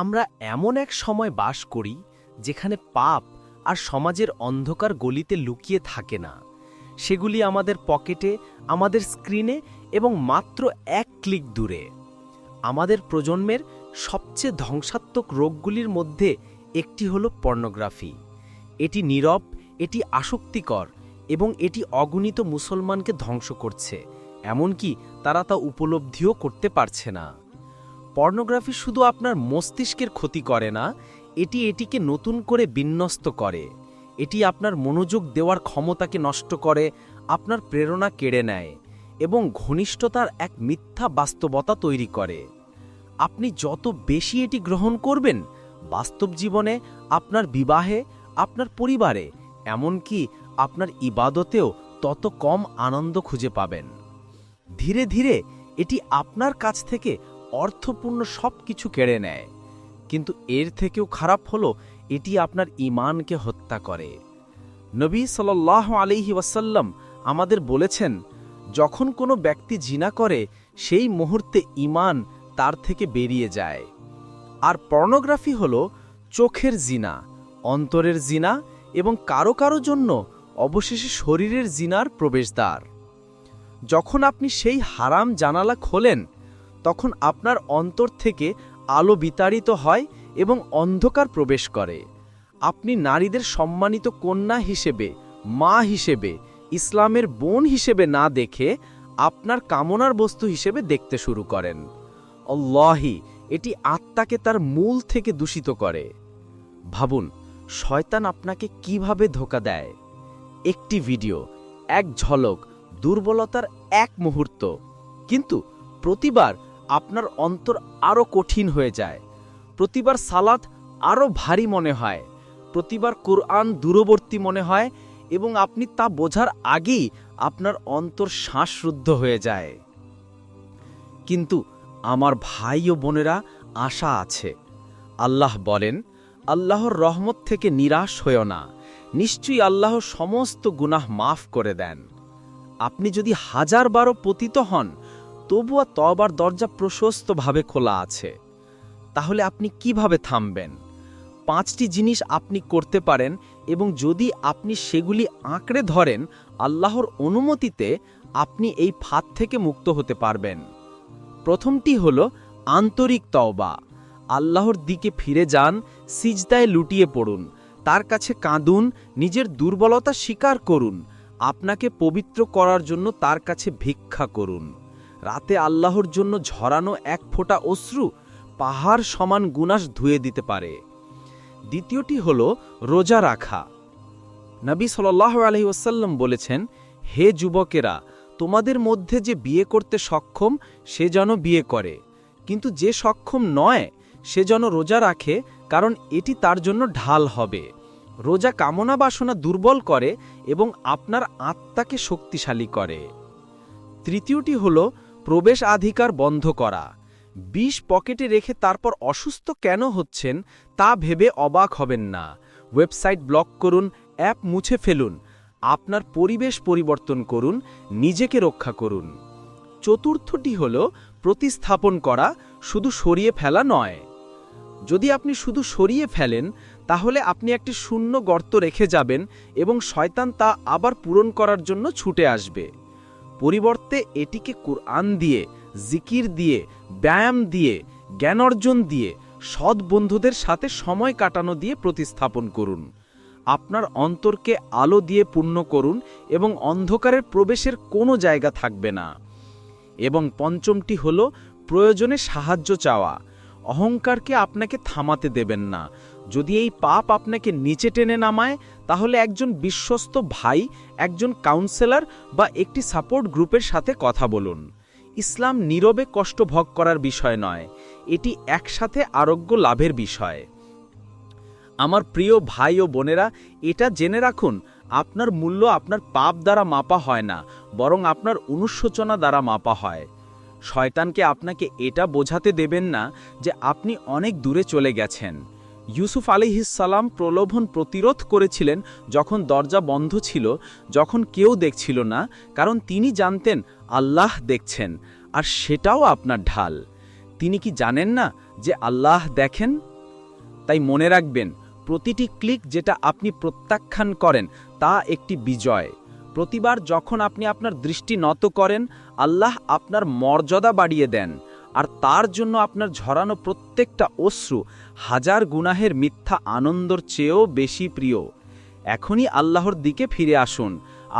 আমরা এমন এক সময় বাস করি যেখানে পাপ আর সমাজের অন্ধকার গলিতে লুকিয়ে থাকে না। সেগুলি আমাদের পকেটে, আমাদের স্ক্রিনে এবং মাত্র এক ক্লিক দূরে। আমাদের প্রজন্মের সবচেয়ে ধ্বংসাত্মক রোগগুলির মধ্যে একটি হলো পর্নোগ্রাফি। এটি নীরব, এটি আসক্তিকর এবং এটি অগণিত মুসলমানকে ধ্বংস করছে, এমনকি তারা তা উপলব্ধিও করতে পারছে না। পর্নোগ্রাফি শুধু আপনার মস্তিষ্কের ক্ষতি করে না, এটি এটিকে নতুন করে বিন্যস্ত করে। এটি আপনার মনোযোগ দেওয়ার ক্ষমতাকে নষ্ট করে, আপনার প্রেরণা কেড়ে নেয় এবং ঘনিষ্ঠতার এক মিথ্যা বাস্তবতা তৈরি করে। আপনি যত বেশি এটি গ্রহণ করবেন, বাস্তব জীবনে আপনার বিবাহে, আপনার পরিবারে, এমনকি আপনার ইবাদতেও তত কম আনন্দ খুঁজে পাবেন। ধীরে ধীরে এটি আপনার কাছ থেকে অর্থপূর্ণ সব কিছু কেড়ে নেয়। কিন্তু এর থেকেও খারাপ হলো, এটি আপনার ইমানকে হত্যা করে। নবী সাল্লাহ আলিহি ওয়াসাল্লাম আমাদের বলেছেন, যখন কোনো ব্যক্তি জিনা করে, সেই মুহূর্তে ইমান তার থেকে বেরিয়ে যায়। আর পর্নোগ্রাফি হল চোখের জিনা, অন্তরের জিনা এবং কারও কারও জন্য অবশেষে শরীরের জিনার প্রবেশদ্বার। যখন আপনি সেই হারাম জানালা খোলেন তখন আপনার অন্তর থেকে আলো বিতাড়িত হয় এবং অন্ধকার প্রবেশ করে। আপনি নারীদের সম্মানিত কন্যা হিসেবে, মা হিসেবে, ইসলামের বোন হিসেবে না দেখে আপনার কামনার বস্তু হিসেবে দেখতে শুরু করেন। অল্লাহি এটি আত্মাকে তার মূল থেকে দূষিত করে। ভাবুন, শয়তান আপনাকে কীভাবে ধোকা দেয়? একটি ভিডিও, এক ঝলক, দুর্বলতার এক মুহূর্ত। কিন্তু প্রতিবার আপনার অন্তর আরও কঠিন হয়ে যায়। প্রতিবার সালাত আরও ভারী মনে হয়। প্রতিবার কোরআন দূরবর্তী মনে হয় এবং আপনি তা বোঝার আগেই আপনার অন্তর শ্বাসরুদ্ধ হয়ে যায়। কিন্তু আমার ভাই ও বোনেরা আশা আছে। আল্লাহ বলেন, আল্লাহর রহমত থেকে নিরাশ হয়েও না। নিশ্চয়ই আল্লাহ সমস্ত গুনাহ মাফ করে দেন। আপনি যদি হাজার বারো পতিত হন তবুয়া তবার দরজা প্রশস্তভাবে খোলা আছে। তাহলে আপনি কীভাবে থামবেন? পাঁচটি জিনিস আপনি করতে পারেন এবং যদি আপনি সেগুলি আঁকড়ে ধরেন, আল্লাহর অনুমতিতে আপনি এই ফাঁদ থেকে মুক্ত হতে পারবেন। প্রথমটি হল আন্তরিক তওবা। আল্লাহর দিকে ফিরে যান, সিজদায় লুটিয়ে পড়ুন, তার কাছে কাঁদুন, নিজের দুর্বলতা স্বীকার করুন, আপনাকে পবিত্র করার জন্য তার কাছে ভিক্ষা করুন। রাতে আল্লাহর জন্য ঝরানো এক ফোঁটা অশ্রু পাহাড় সমান গুনাস ধুয়ে দিতে পারে। দ্বিতীয়টি হল রোজা রাখা। নবী সাল্লাহ আলহি ওসাল্লাম বলেছেন, হে যুবকেরা, তোমাদের মধ্যে যে বিয়ে করতে সক্ষম, সে যেন বিয়ে করে। কিন্তু যে সক্ষম নয়, সে যেন রোজা রাখে, কারণ এটি তার জন্য ঢাল হবে। রোজা কামনা বাসনা দুর্বল করে এবং আপনার আত্মাকে শক্তিশালী করে। তৃতীয়টি হল প্রবেশ আধিকার বন্ধ করা। বিষ পকেটে রেখে তারপর অসুস্থ কেন হচ্ছেন তা ভেবে অবাক হবেন না। ওয়েবসাইট ব্লক করুন, অ্যাপ মুছে ফেলুন, আপনার পরিবেশ পরিবর্তন করুন, নিজেকে রক্ষা করুন। চতুর্থটি হল প্রতিস্থাপন করা, শুধু সরিয়ে ফেলা নয়। যদি আপনি শুধু সরিয়ে ফেলেন, তাহলে আপনি একটি শূন্য গর্ত রেখে যাবেন এবং শয়তান তা আবার পূরণ করার জন্য ছুটে আসবে। পরিবর্তে এটিকে কুরআন দিয়ে, জিকির দিয়ে, ব্যায়াম দিয়ে, জ্ঞান অর্জন দিয়ে, সৎ বন্ধুদের সাথে সময় কাটানো দিয়ে প্রতিস্থাপন করুন। আপনার অন্তরকে আলো দিয়ে পূর্ণ করুন এবং অন্ধকারের প্রবেশের কোনো জায়গা থাকবে না। এবং পঞ্চমটি হল, প্রয়োজনে সাহায্য চাওয়া। অহংকারকে আপনাকে থামাতে দেবেন না। যদি এই পাপ আপনাকে নিচে টেনে নামায়, তাহলে একজন বিশ্বস্ত ভাই, একজন কাউন্সেলর বা একটি সাপোর্ট গ্রুপের সাথে কথা বলুন। ইসলাম নীরবে কষ্ট ভোগ করার বিষয় নয়, এটি একসাথে আরোগ্য লাভের বিষয়। আমার প্রিয় ভাই ও বোনেরা, এটা জেনে রাখুন, আপনার মূল্য আপনার পাপ দ্বারা মাপা হয় না, বরং আপনার অনুশোচনা দ্বারা মাপা হয়। শয়তানকে আপনাকে এটা বোঝাতে দেবেন না যে আপনি অনেক দূরে চলে গেছেন। ইউসুফ আলিহিসাল্লাম প্রলোভন প্রতিরোধ করেছিলেন যখন দরজা বন্ধ ছিল, যখন কেউ দেখছিল না, কারণ তিনি জানতেন আল্লাহ দেখছেন, আর সেটাও আপনার ঢাল। তিনি কি জানেন না যে আল্লাহ দেখেন? তাই মনে রাখবেন, প্রতিটি ক্লিক যেটা আপনি প্রত্যাখ্যান করেন, তা একটি বিজয়। প্রতিবার যখন আপনি আপনার দৃষ্টি নত করেন, আল্লাহ আপনার মর্যাদা বাড়িয়ে দেন। আর তার জন্য আপনার ঝরানো প্রত্যেকটা অশ্রু হাজার গুনাহের মিথ্যা আনন্দর চেয়েও বেশি প্রিয়। এখনই আল্লাহর দিকে ফিরে আসুন।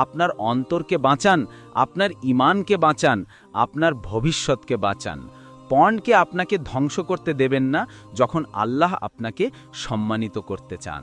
আপনার অন্তরকে বাঁচান, আপনার ইমানকে বাঁচান, আপনার ভবিষ্যৎকে বাঁচান। পণকে আপনাকে ধ্বংস করতে দেবেন না যখন আল্লাহ আপনাকে সম্মানিত করতে চান।